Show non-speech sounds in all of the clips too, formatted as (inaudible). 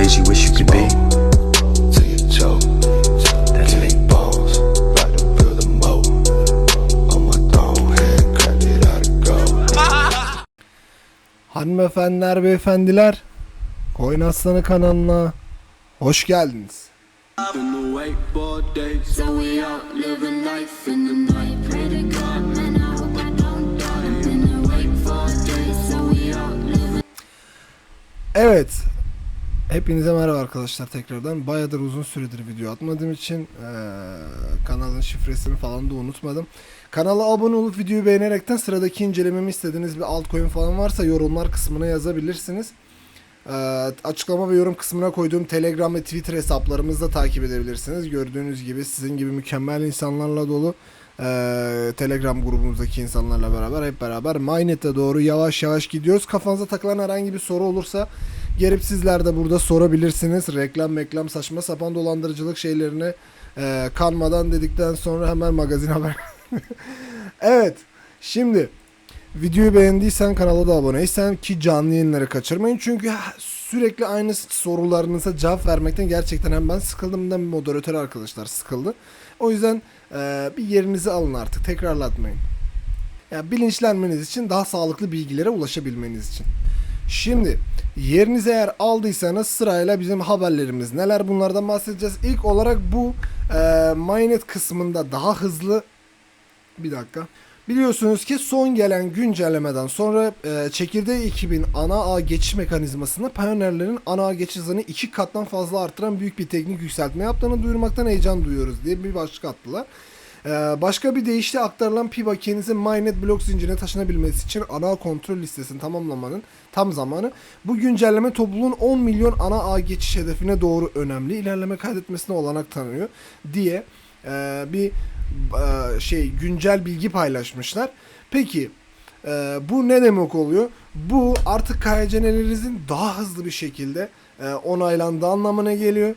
ways you wish you could be. till you choke. That's me balls, about to build a moat. On my throne, hand cracked it out of gold. (laughs) Hanımefendiler, beyefendiler, Koyun Aslanı kanalına hoş geldiniz. Been awake for days. So we out living life in the night. Pray to God, man, I hope I don't die. I've been awake for days. So we out living. Evet, hepinize merhaba arkadaşlar tekrardan. Bayağıdır uzun süredir video atmadığım için eee, kanalın şifresini falan da unutmadım. Kanala abone olup videoyu beğenerekten sıradaki incelememi istediğiniz bir altcoin falan varsa yorumlar kısmına yazabilirsiniz. Eee, açıklama ve yorum kısmına koyduğum Telegram ve Twitter hesaplarımızı da takip edebilirsiniz. Gördüğünüz gibi sizin gibi mükemmel insanlarla dolu eee, Telegram grubumuzdaki insanlarla beraber hep beraber Minet'e doğru yavaş yavaş gidiyoruz. Kafanıza takılan herhangi bir soru olursa gelip sizler de burada sorabilirsiniz. Reklam meklam saçma sapan dolandırıcılık şeylerine eee, kanmadan dedikten sonra hemen magazin (laughs) haber. evet. Şimdi Videoyu beğendiysen kanala da aboneysen ki canlı yayınları kaçırmayın. Çünkü sürekli aynı sorularınıza cevap vermekten gerçekten hem ben sıkıldım hem de moderatör arkadaşlar sıkıldı. O yüzden eee, bir yerinizi alın artık tekrarlatmayın. Ya bilinçlenmeniz için daha sağlıklı bilgilere ulaşabilmeniz için. Şimdi yerinizi eğer aldıysanız sırayla bizim haberlerimiz neler bunlardan bahsedeceğiz. İlk olarak bu eee Mainnet kısmında daha hızlı bir dakika. Biliyorsunuz ki son gelen güncellemeden sonra e, çekirdeği 2000 ana ağ geçiş mekanizmasında Pioneer'lerin ana ağ geçiş hızını iki kattan fazla artıran büyük bir teknik yükseltme yaptığını duyurmaktan heyecan duyuyoruz diye bir başlık attılar. E, başka bir deyişle aktarılan pi bakiyenizin Mainnet blok zincirine taşınabilmesi için ana kontrol listesini tamamlamanın tam zamanı. Bu güncelleme topluluğun 10 milyon ana ağ geçiş hedefine doğru önemli ilerleme kaydetmesine olanak tanıyor diye e, bir e, şey güncel bilgi paylaşmışlar. Peki e, bu ne demek oluyor? Bu artık KYC'lerinizin daha hızlı bir şekilde onaylandığı anlamına geliyor.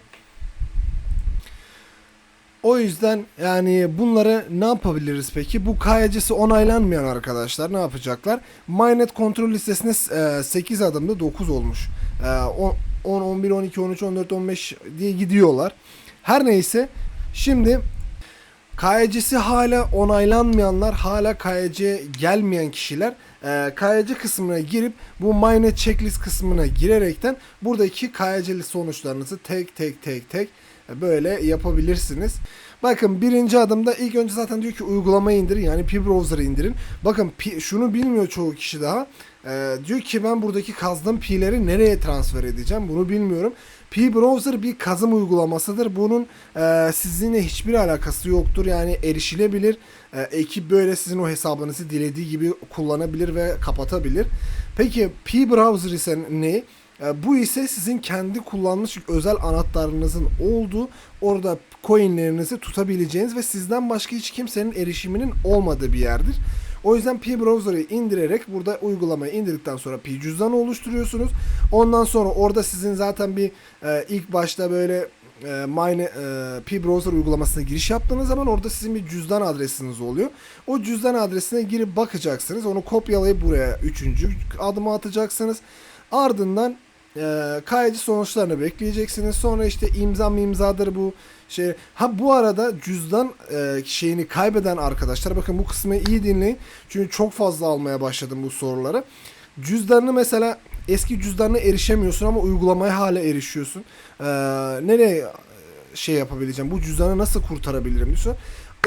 O yüzden yani bunları ne yapabiliriz peki? Bu KYC'si onaylanmayan arkadaşlar ne yapacaklar? Mainnet kontrol listesine e, 8 adımda 9 olmuş. E, 10, 10, 11, 12, 13, 14, 15 diye gidiyorlar. Her neyse şimdi KYC'si hala onaylanmayanlar, hala KYC gelmeyen kişiler e, KYC kısmına girip bu Mainnet checklist kısmına girerekten buradaki KYC'li sonuçlarınızı tek tek tek tek böyle yapabilirsiniz. Bakın birinci adımda ilk önce zaten diyor ki uygulamayı indirin yani Pi Browser'ı indirin. Bakın şunu bilmiyor çoğu kişi daha. E, diyor ki ben buradaki kazdığım Pi'leri nereye transfer edeceğim bunu bilmiyorum. Pi Browser bir kazım uygulamasıdır. Bunun e, sizinle hiçbir alakası yoktur. Yani erişilebilir. E, ekip böyle sizin o hesabınızı dilediği gibi kullanabilir ve kapatabilir. Peki Pi Browser ise ne? E, bu ise sizin kendi kullanmış özel anahtarınızın olduğu orada coinlerinizi tutabileceğiniz ve sizden başka hiç kimsenin erişiminin olmadığı bir yerdir. O yüzden Pi Browser'ı indirerek burada uygulamayı indirdikten sonra Pi cüzdanı oluşturuyorsunuz. Ondan sonra orada sizin zaten bir e, ilk başta böyle e, Mine, e, Pi Browser uygulamasına giriş yaptığınız zaman orada sizin bir cüzdan adresiniz oluyor. O cüzdan adresine girip bakacaksınız. Onu kopyalayıp buraya üçüncü adıma atacaksınız. Ardından e, kayıcı sonuçlarını bekleyeceksiniz. Sonra işte imza imzadır bu şey. Ha bu arada cüzdan e, şeyini kaybeden arkadaşlar bakın bu kısmı iyi dinleyin. Çünkü çok fazla almaya başladım bu soruları. Cüzdanını mesela eski cüzdanına erişemiyorsun ama uygulamaya hala erişiyorsun. E, nereye şey yapabileceğim? Bu cüzdanı nasıl kurtarabilirim diyorsun.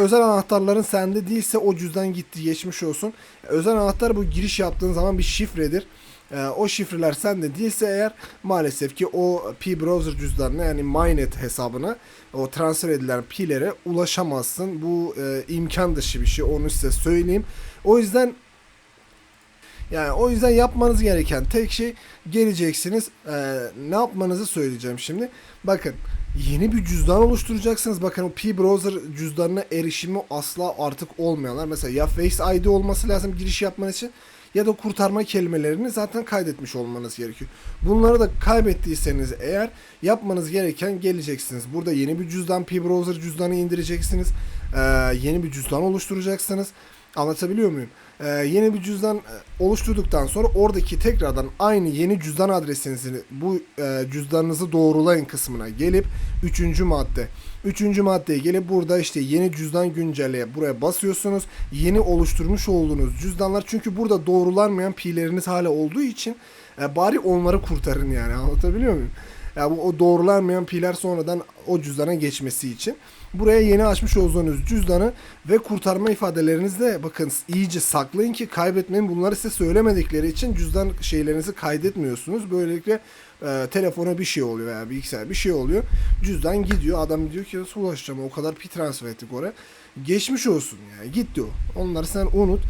Özel anahtarların sende değilse o cüzdan gitti geçmiş olsun. Özel anahtar bu giriş yaptığın zaman bir şifredir. Ee, o şifreler sende değilse eğer maalesef ki o P browser cüzdanına yani Mainnet hesabına o transfer edilen P'lere ulaşamazsın. Bu e, imkan dışı bir şey onu size söyleyeyim. O yüzden yani o yüzden yapmanız gereken tek şey geleceksiniz. Ee, ne yapmanızı söyleyeceğim şimdi. Bakın yeni bir cüzdan oluşturacaksınız. Bakın o P browser cüzdanına erişimi asla artık olmayanlar. Mesela ya Face ID olması lazım giriş yapman için ya da kurtarma kelimelerini zaten kaydetmiş olmanız gerekiyor. Bunları da kaybettiyseniz eğer yapmanız gereken geleceksiniz. Burada yeni bir cüzdan P browser cüzdanı indireceksiniz. Ee, yeni bir cüzdan oluşturacaksınız. Anlatabiliyor muyum? Ee, yeni bir cüzdan e, oluşturduktan sonra oradaki tekrardan aynı yeni cüzdan adresinizi bu e, cüzdanınızı doğrulayın kısmına gelip üçüncü madde. Üçüncü maddeye gelip burada işte yeni cüzdan güncelleye buraya basıyorsunuz. Yeni oluşturmuş olduğunuz cüzdanlar çünkü burada doğrulanmayan pi'leriniz hala olduğu için e, bari onları kurtarın yani anlatabiliyor muyum? Ya bu o doğrulanmayan pi'ler sonradan o cüzdana geçmesi için. Buraya yeni açmış olduğunuz cüzdanı ve kurtarma ifadelerinizde bakın iyice saklayın ki kaybetmeyin. Bunları size söylemedikleri için cüzdan şeylerinizi kaydetmiyorsunuz. Böylelikle e, telefona bir şey oluyor veya bilgisayar bir şey oluyor. Cüzdan gidiyor. Adam diyor ki nasıl ulaşacağım o kadar pi transfer ettik oraya. Geçmiş olsun yani gitti o. Onları sen unut.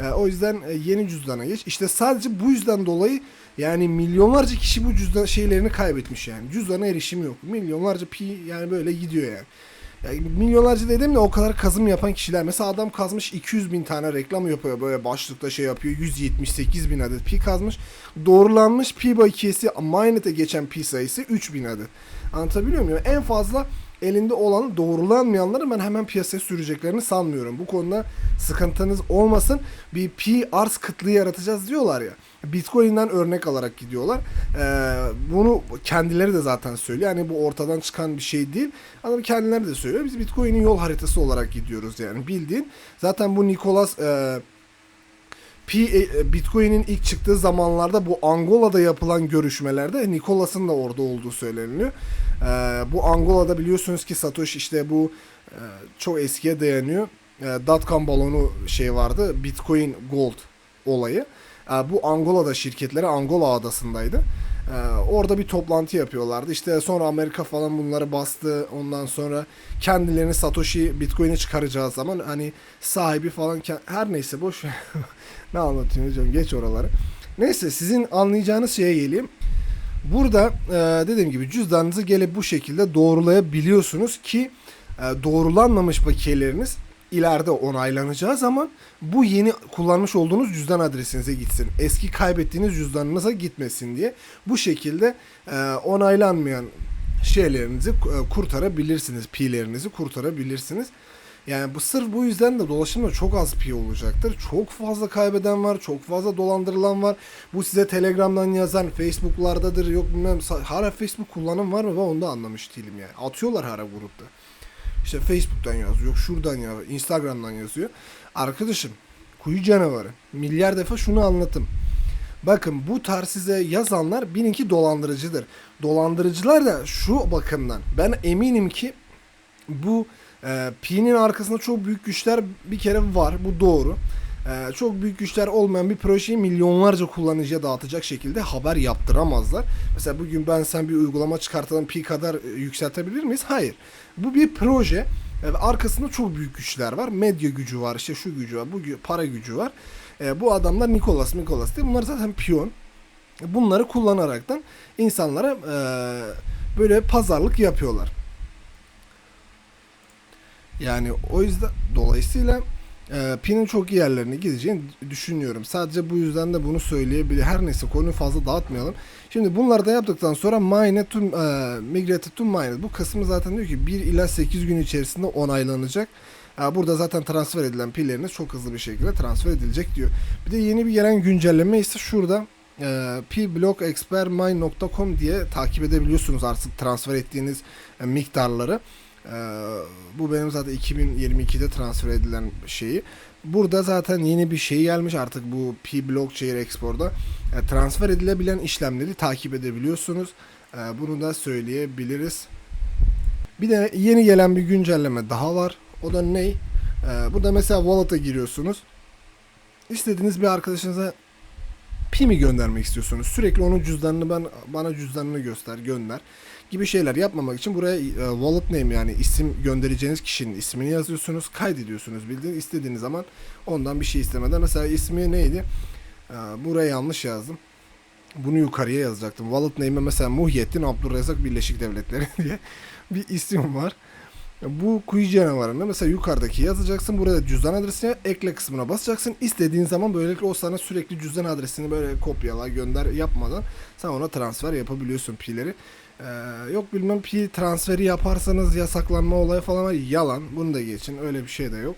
E, o yüzden e, yeni cüzdana geç. İşte sadece bu yüzden dolayı yani milyonlarca kişi bu cüzdan şeylerini kaybetmiş yani. Cüzdana erişim yok. Milyonlarca pi yani böyle gidiyor yani. Yani milyonlarca dedim de o kadar kazım yapan kişiler. Mesela adam kazmış 200 bin tane reklam yapıyor. Böyle başlıkta şey yapıyor. 178 bin adet pi kazmış. Doğrulanmış pi bakiyesi mainnet'e geçen pi sayısı 3000 adet. Anlatabiliyor muyum? En fazla elinde olan doğrulanmayanları ben hemen piyasaya süreceklerini sanmıyorum. Bu konuda sıkıntınız olmasın. Bir pi arz kıtlığı yaratacağız diyorlar ya. Bitcoin'den örnek alarak gidiyorlar. Ee, bunu kendileri de zaten söylüyor. Yani bu ortadan çıkan bir şey değil. Ama kendileri de söylüyor. Biz Bitcoin'in yol haritası olarak gidiyoruz yani bildiğin. Zaten bu Nicolas e, e, Bitcoin'in ilk çıktığı zamanlarda bu Angola'da yapılan görüşmelerde Nicolas'ın da orada olduğu söyleniliyor. Ee, bu Angola'da biliyorsunuz ki Satoshi işte bu e, çok eskiye dayanıyor. E, dotcom balonu şey vardı. Bitcoin Gold olayı. E, bu Angola'da şirketleri Angola adasındaydı. E, orada bir toplantı yapıyorlardı. İşte sonra Amerika falan bunları bastı. Ondan sonra kendilerini Satoshi Bitcoin'e çıkaracağı zaman hani sahibi falan her neyse boş (laughs) ne anlatayım hocam geç oraları. Neyse sizin anlayacağınız şeye geleyim. Burada e, dediğim gibi cüzdanınızı gelip bu şekilde doğrulayabiliyorsunuz ki e, doğrulanmamış bakiyeleriniz ileride onaylanacağı zaman bu yeni kullanmış olduğunuz cüzdan adresinize gitsin. Eski kaybettiğiniz cüzdanınıza gitmesin diye bu şekilde e, onaylanmayan şeylerinizi e, kurtarabilirsiniz. Pi'lerinizi kurtarabilirsiniz. Yani bu sırf bu yüzden de dolaşımda çok az pi olacaktır. Çok fazla kaybeden var, çok fazla dolandırılan var. Bu size Telegram'dan yazan, Facebook'lardadır, yok bilmem. Hala Facebook kullanım var mı? Ben onu da anlamış değilim yani. Atıyorlar hala grupta. İşte Facebook'tan yazıyor, yok şuradan yazıyor, Instagram'dan yazıyor. Arkadaşım, kuyu canavarı. Milyar defa şunu anlatım. Bakın bu tarz size yazanlar bilinki dolandırıcıdır. Dolandırıcılar da şu bakımdan. Ben eminim ki bu e, Pi'nin arkasında çok büyük güçler bir kere var. Bu doğru. E, çok büyük güçler olmayan bir projeyi milyonlarca kullanıcıya dağıtacak şekilde haber yaptıramazlar. Mesela bugün ben sen bir uygulama çıkartalım Pi kadar e, yükseltebilir miyiz? Hayır. Bu bir proje. E, arkasında çok büyük güçler var. Medya gücü var, işte şu gücü var, bu gü- para gücü var. E, bu adamlar Nikolas, Nikolas değil. Bunlar zaten piyon. Bunları kullanaraktan insanlara e, böyle pazarlık yapıyorlar. Yani o yüzden dolayısıyla e, Pin'in çok iyi yerlerine gideceğini düşünüyorum. Sadece bu yüzden de bunu söyleyebilir. Her neyse konuyu fazla dağıtmayalım. Şimdi bunları da yaptıktan sonra mine to, e, migrate to mine. Bu kısmı zaten diyor ki 1 ila 8 gün içerisinde onaylanacak. Burada zaten transfer edilen pilleriniz çok hızlı bir şekilde transfer edilecek diyor. Bir de yeni bir gelen güncelleme ise şurada e, pblockexpertmine.com diye takip edebiliyorsunuz artık transfer ettiğiniz e, miktarları. Ee, bu benim zaten 2022'de transfer edilen şeyi. Burada zaten yeni bir şey gelmiş artık bu P Blockchain Export'da. Ee, transfer edilebilen işlemleri takip edebiliyorsunuz. Ee, bunu da söyleyebiliriz. Bir de yeni gelen bir güncelleme daha var. O da ne? Ee, burada mesela Wallet'a giriyorsunuz. İstediğiniz bir arkadaşınıza pi mi göndermek istiyorsunuz? Sürekli onun cüzdanını ben bana cüzdanını göster, gönder gibi şeyler yapmamak için buraya e, wallet name yani isim göndereceğiniz kişinin ismini yazıyorsunuz, kaydediyorsunuz bildiğin istediğiniz zaman ondan bir şey istemeden mesela ismi neydi? E, buraya yanlış yazdım. Bunu yukarıya yazacaktım. Wallet name'e mesela Muhyiddin Abdurrezzak Birleşik Devletleri (laughs) diye bir isim var. Bu kuyu canavarını mesela yukarıdaki yazacaksın. Burada cüzdan adresine ekle kısmına basacaksın. İstediğin zaman böylelikle o sana sürekli cüzdan adresini böyle kopyala gönder yapmadan sen ona transfer yapabiliyorsun pileri. Ee, yok bilmem pi transferi yaparsanız yasaklanma olayı falan var. Yalan. Bunu da geçin. Öyle bir şey de yok.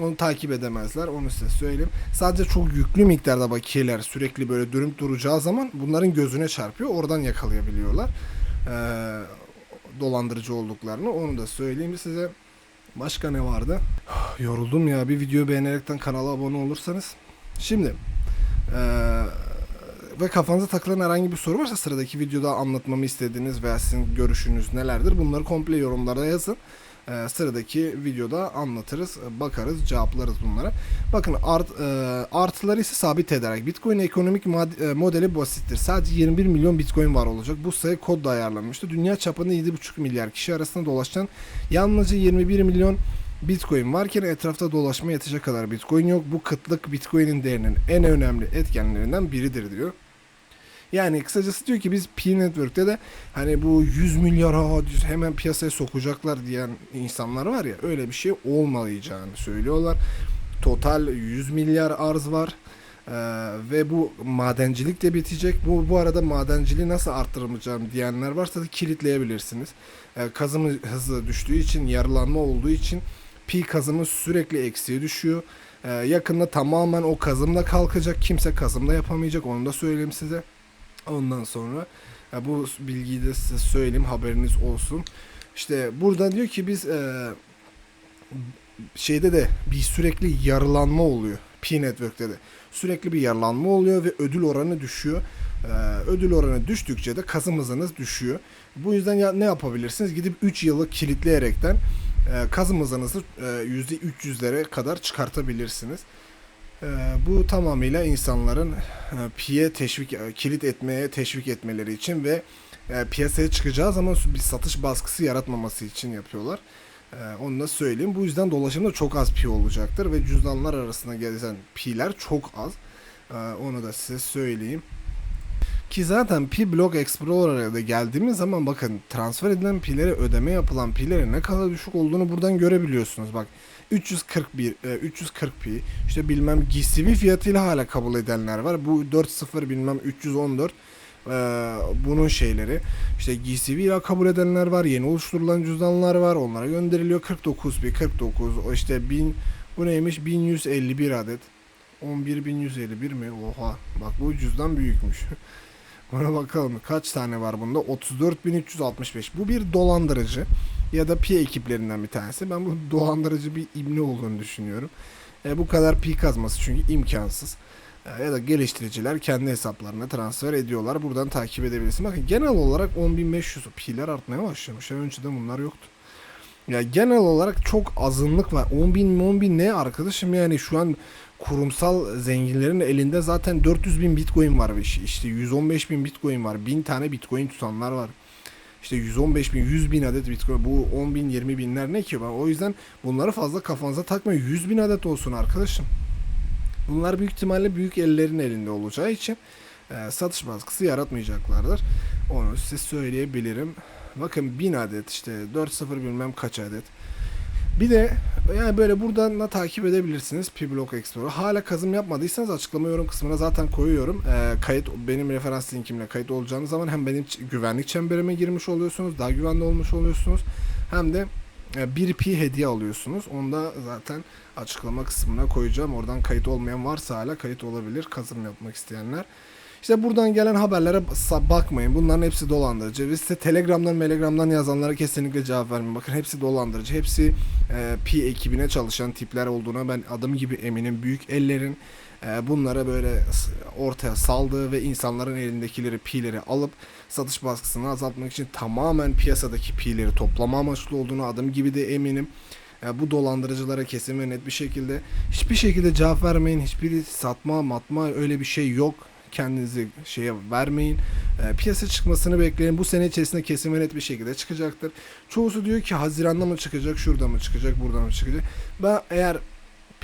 Onu takip edemezler. Onu size söyleyeyim. Sadece çok yüklü miktarda bakiyeler sürekli böyle dönüp duracağı zaman bunların gözüne çarpıyor. Oradan yakalayabiliyorlar. Ee, dolandırıcı olduklarını. Onu da söyleyeyim size. Başka ne vardı? (sighs) Yoruldum ya. Bir video beğenerekten kanala abone olursanız. Şimdi ee, ve kafanıza takılan herhangi bir soru varsa sıradaki videoda anlatmamı istediğiniz veya sizin görüşünüz nelerdir bunları komple yorumlara yazın. Ee, sıradaki videoda anlatırız, bakarız, cevaplarız bunlara. Bakın art, e, artıları ise sabit ederek Bitcoin ekonomik e, modeli basittir. Sadece 21 milyon Bitcoin var olacak. Bu sayı kodla ayarlanmıştı. Dünya çapında 7,5 milyar kişi arasında dolaşan yalnızca 21 milyon Bitcoin varken etrafta dolaşmaya yetecek kadar Bitcoin yok. Bu kıtlık Bitcoin'in değerinin en önemli etkenlerinden biridir diyor. Yani kısacası diyor ki biz P Network'te de hani bu 100 milyar ha hemen piyasaya sokacaklar diyen insanlar var ya öyle bir şey olmayacağını söylüyorlar. Total 100 milyar arz var. Ee, ve bu madencilik de bitecek. Bu bu arada madenciliği nasıl arttıracağım diyenler varsa da kilitleyebilirsiniz. Ee, kazımı hızı düştüğü için, yarılanma olduğu için pi kazımı sürekli eksiye düşüyor. Ee, yakında tamamen o kazımda kalkacak. Kimse kazımda yapamayacak. Onu da söyleyeyim size. Ondan sonra ya bu bilgiyi de size söyleyeyim haberiniz olsun. İşte burada diyor ki biz e, şeyde de bir sürekli yarılanma oluyor. P Network'te de sürekli bir yarılanma oluyor ve ödül oranı düşüyor. Ee, ödül oranı düştükçe de kazım hızınız düşüyor. Bu yüzden ya, ne yapabilirsiniz? Gidip 3 yılı kilitleyerekten e, kazım hızınızı e, %300'lere kadar çıkartabilirsiniz. E, bu tamamıyla insanların e, piye teşvik e, kilit etmeye teşvik etmeleri için ve e, piyasaya çıkacağı zaman bir satış baskısı yaratmaması için yapıyorlar. E, onu da söyleyeyim. Bu yüzden dolaşımda çok az pi olacaktır ve cüzdanlar arasında gezen pi'ler çok az. E, onu da size söyleyeyim. Ki zaten Pi Block Explorer'a da geldiğimiz zaman bakın transfer edilen pilere ödeme yapılan pillerin ne kadar düşük olduğunu buradan görebiliyorsunuz. Bak 341 e, 340 pi işte bilmem GCV fiyatıyla hala kabul edenler var. Bu 40 bilmem 314 e, bunun şeyleri işte GCV ile kabul edenler var. Yeni oluşturulan cüzdanlar var. Onlara gönderiliyor 49 pi 49 o işte 1000 bu neymiş 1151 adet 11151 mi? Oha. Bak bu cüzdan büyükmüş. (laughs) Ona bakalım kaç tane var bunda? 34.365. Bu bir dolandırıcı ya da pi ekiplerinden bir tanesi. Ben bu dolandırıcı bir ibne olduğunu düşünüyorum. E, bu kadar pi kazması çünkü imkansız. E, ya da geliştiriciler kendi hesaplarına transfer ediyorlar. Buradan takip edebilirsin. Bakın genel olarak 10.500 pi'ler artmaya başlamış. Yani önceden bunlar yoktu. Ya genel olarak çok azınlık var. 10 bin 10 bin ne arkadaşım yani şu an kurumsal zenginlerin elinde zaten 400 bin bitcoin var. İşte 115 bin bitcoin var. 1000 tane bitcoin tutanlar var. İşte 115 bin, 100 bin adet bitcoin. Bu 10 bin, 20 binler ne ki? O yüzden bunları fazla kafanıza takmayın. 100 bin adet olsun arkadaşım. Bunlar büyük ihtimalle büyük ellerin elinde olacağı için e, satış baskısı yaratmayacaklardır. Onu size söyleyebilirim. Bakın 1000 adet işte 4-0 bilmem kaç adet. Bir de yani böyle buradan da takip edebilirsiniz P-Block Explorer. Hala kazım yapmadıysanız açıklama yorum kısmına zaten koyuyorum. Ee, kayıt benim referans linkimle kayıt olacağınız zaman hem benim güvenlik çemberime girmiş oluyorsunuz, daha güvenli olmuş oluyorsunuz. Hem de e, bir pi hediye alıyorsunuz. Onu da zaten açıklama kısmına koyacağım. Oradan kayıt olmayan varsa hala kayıt olabilir kazım yapmak isteyenler. İşte buradan gelen haberlere bakmayın. Bunların hepsi dolandırıcı. Ve size Telegram'dan, Telegram'dan yazanlara kesinlikle cevap vermeyin. Bakın hepsi dolandırıcı. Hepsi e, Pi ekibine çalışan tipler olduğuna ben adım gibi eminim. Büyük ellerin e, bunlara böyle ortaya saldığı ve insanların elindekileri Pi'leri alıp satış baskısını azaltmak için tamamen piyasadaki Pi'leri toplama amaçlı olduğunu adım gibi de eminim. E, bu dolandırıcılara kesin ve net bir şekilde hiçbir şekilde cevap vermeyin. Hiçbir satma matma öyle bir şey yok kendinizi şeye vermeyin. E, piyasa çıkmasını bekleyin. Bu sene içerisinde kesin ve net bir şekilde çıkacaktır. Çoğusu diyor ki Haziran'da mı çıkacak, şurada mı çıkacak, burada mı çıkacak. Ben eğer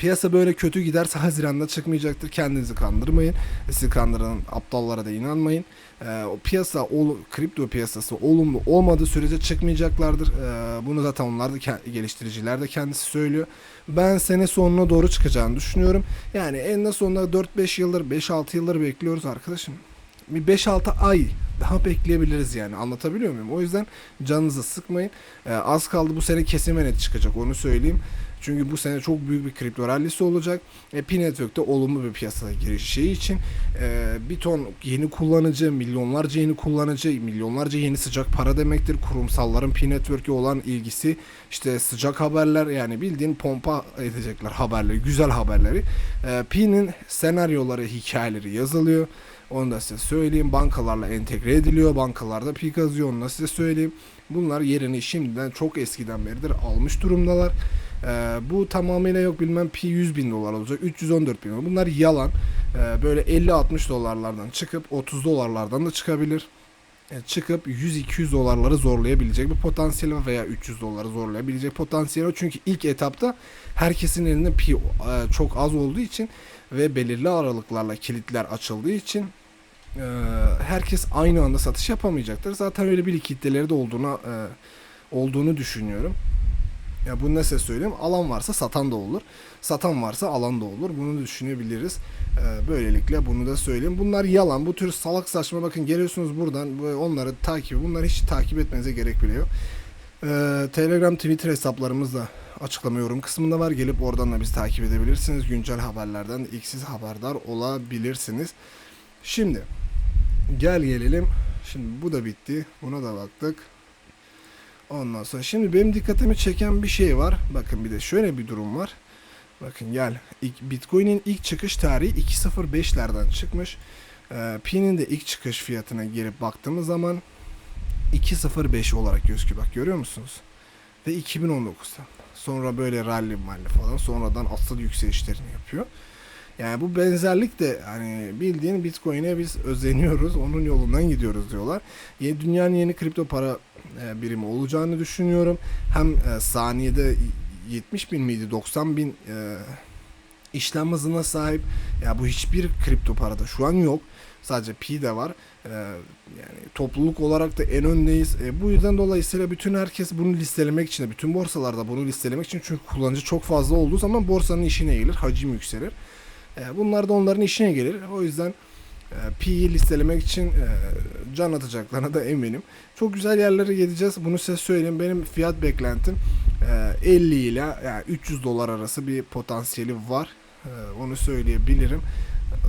piyasa böyle kötü giderse Haziran'da çıkmayacaktır. Kendinizi kandırmayın. Sizi kandıran aptallara da inanmayın. E, o piyasa, ol, kripto piyasası olumlu olmadığı sürece çıkmayacaklardır. E, bunu zaten onlar da geliştiriciler de kendisi söylüyor. Ben sene sonuna doğru çıkacağını düşünüyorum. Yani en sonunda 4-5 yıldır 5-6 yıldır bekliyoruz arkadaşım. Bir 5-6 ay daha bekleyebiliriz yani anlatabiliyor muyum? O yüzden canınızı sıkmayın. Ee, az kaldı bu sene kesin ve net çıkacak onu söyleyeyim. Çünkü bu sene çok büyük bir kripto rallisi olacak. E, P-Network'te olumlu bir piyasaya giriş şeyi için e, bir ton yeni kullanıcı, milyonlarca yeni kullanıcı, milyonlarca yeni sıcak para demektir. Kurumsalların P-Network'e olan ilgisi, işte sıcak haberler yani bildiğin pompa edecekler haberleri, güzel haberleri. E, P'nin senaryoları, hikayeleri yazılıyor. Onu da size söyleyeyim. Bankalarla entegre ediliyor. Bankalarda P kazıyor. Onu da size söyleyeyim. Bunlar yerini şimdiden çok eskiden beridir almış durumdalar. Ee, bu tamamıyla yok bilmem pi 100 bin dolar olacak 314 bin dolar. Bunlar yalan. Ee, böyle 50-60 dolarlardan çıkıp 30 dolarlardan da çıkabilir. Ee, çıkıp 100-200 dolarları zorlayabilecek bir potansiyeli var veya 300 doları zorlayabilecek potansiyeli var. Çünkü ilk etapta herkesin elinde pi e, çok az olduğu için ve belirli aralıklarla kilitler açıldığı için e, herkes aynı anda satış yapamayacaktır. Zaten öyle bir likiditeleri de olduğuna e, olduğunu düşünüyorum. Ya bunu nasıl söyleyeyim? Alan varsa satan da olur. Satan varsa alan da olur. Bunu düşünebiliriz. Ee, böylelikle bunu da söyleyeyim. Bunlar yalan. Bu tür salak saçma bakın geliyorsunuz buradan bu- onları takip bunları hiç takip etmenize gerek bile yok. Ee, Telegram, Twitter hesaplarımız da açıklama yorum kısmında var. Gelip oradan da bizi takip edebilirsiniz. Güncel haberlerden ilk haberdar olabilirsiniz. Şimdi gel gelelim. Şimdi bu da bitti. Buna da baktık. Ondan sonra şimdi benim dikkatimi çeken bir şey var. Bakın bir de şöyle bir durum var. Bakın gel. Bitcoin'in ilk çıkış tarihi 2.05'lerden çıkmış. Ee, Pi'nin de ilk çıkış fiyatına gelip baktığımız zaman 2.05 olarak gözüküyor. Bak görüyor musunuz? Ve 2019'da. Sonra böyle rally malli falan sonradan asıl yükselişlerini yapıyor. Yani bu benzerlik de hani bildiğin Bitcoin'e biz özeniyoruz. Onun yolundan gidiyoruz diyorlar. Yeni, dünyanın yeni kripto para e, birimi olacağını düşünüyorum. Hem e, saniyede 70 bin miydi 90 bin e, işlem hızına sahip. Ya bu hiçbir kripto parada şu an yok. Sadece Pi de var. Yani topluluk olarak da en öndeyiz. Bu yüzden dolayısıyla bütün herkes bunu listelemek için bütün borsalarda bunu listelemek için çünkü kullanıcı çok fazla olduğu zaman borsanın işine gelir, hacim yükselir. E, bunlar da onların işine gelir. O yüzden e, Pi'yi listelemek için e, can atacaklarına da eminim. Çok güzel yerlere gideceğiz. Bunu size söyleyeyim. Benim fiyat beklentim e, 50 ile yani 300 dolar arası bir potansiyeli var. Onu söyleyebilirim.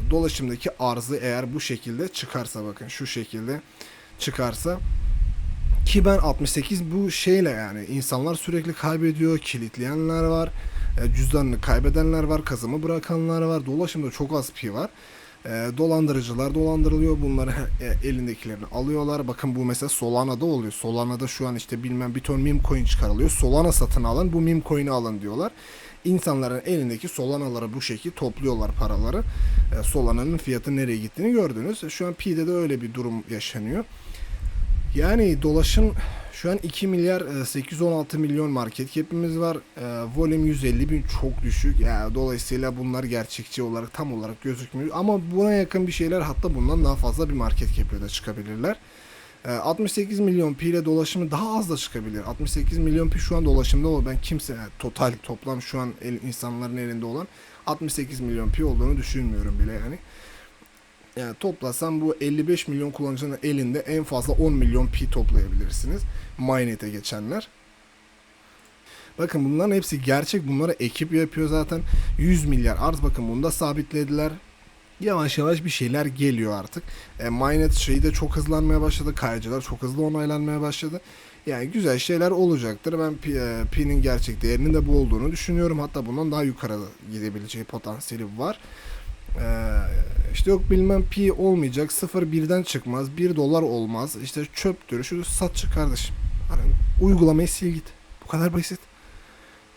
Dolaşımdaki arzı eğer bu şekilde çıkarsa bakın şu şekilde çıkarsa ki ben 68 bu şeyle yani insanlar sürekli kaybediyor, kilitleyenler var, e, cüzdanını kaybedenler var, kazımı bırakanlar var, dolaşımda çok az pi var. E, dolandırıcılar dolandırılıyor. Bunları e, elindekilerini alıyorlar. Bakın bu mesela Solana'da oluyor. Solana'da şu an işte bilmem bir ton meme coin çıkarılıyor. Solana satın alın bu meme coin'i alın diyorlar. İnsanların elindeki Solana'ları bu şekilde topluyorlar paraları. E, Solana'nın fiyatı nereye gittiğini gördünüz. Şu an Pi'de de öyle bir durum yaşanıyor. Yani dolaşım şu an 2 milyar e, 816 milyon market cap'imiz var. E, volume 150 bin çok düşük. Yani dolayısıyla bunlar gerçekçi olarak tam olarak gözükmüyor. Ama buna yakın bir şeyler hatta bundan daha fazla bir market cap'le de çıkabilirler. E, 68 milyon pi ile dolaşımı daha az da çıkabilir. 68 milyon pi şu an dolaşımda o ben kimse yani total toplam şu an el, insanların elinde olan 68 milyon pi olduğunu düşünmüyorum bile yani. Yani toplasam bu 55 milyon kullanıcının elinde en fazla 10 milyon pi toplayabilirsiniz. Mainnet'e geçenler. Bakın bunların hepsi gerçek. Bunları ekip yapıyor zaten. 100 milyar arz bakın bunu da sabitlediler. Yavaş yavaş bir şeyler geliyor artık. E, Mainnet şeyi de çok hızlanmaya başladı. Kayıcılar çok hızlı onaylanmaya başladı. Yani güzel şeyler olacaktır. Ben e, Pi'nin gerçek değerinin de bu olduğunu düşünüyorum. Hatta bundan daha yukarı gidebileceği potansiyeli var. Ee, işte yok bilmem pi olmayacak 0 birden çıkmaz 1 dolar olmaz. İşte çöptür şu sat çık kardeşim. Hani uygulamayı sil git. Bu kadar basit.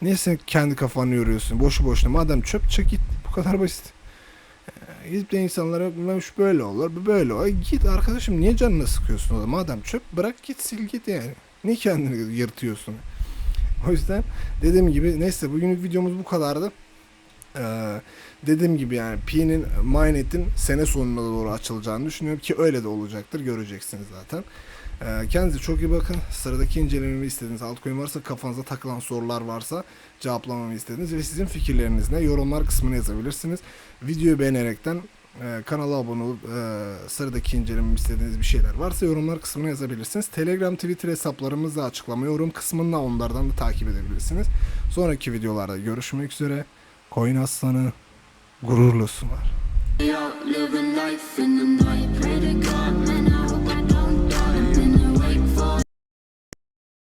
Niye sen kendi kafanı yoruyorsun? Boşu boşuna. Madem çöp çık git. Bu kadar basit. Ee, gidip de insanlara bilmem şu böyle olur bu böyle olur. Git arkadaşım niye canını sıkıyorsun o zaman madem çöp bırak git sil git yani. Niye kendini yırtıyorsun? O yüzden dediğim gibi neyse bugünlük videomuz bu kadardı. Ee, dediğim gibi yani Pi'nin Mainnet'in sene sonuna doğru açılacağını düşünüyorum ki öyle de olacaktır göreceksiniz zaten. Ee, kendinize çok iyi bakın. Sıradaki incelememi istediğiniz altcoin varsa kafanıza takılan sorular varsa cevaplamamı istediğiniz ve sizin fikirleriniz ne yorumlar kısmına yazabilirsiniz. Videoyu beğenerekten e, kanala abone olup e, sıradaki incelememi istediğiniz bir şeyler varsa yorumlar kısmına yazabilirsiniz. Telegram, Twitter hesaplarımız da açıklama yorum kısmında onlardan da takip edebilirsiniz. Sonraki videolarda görüşmek üzere. Coin Aslanı gururlu sunar.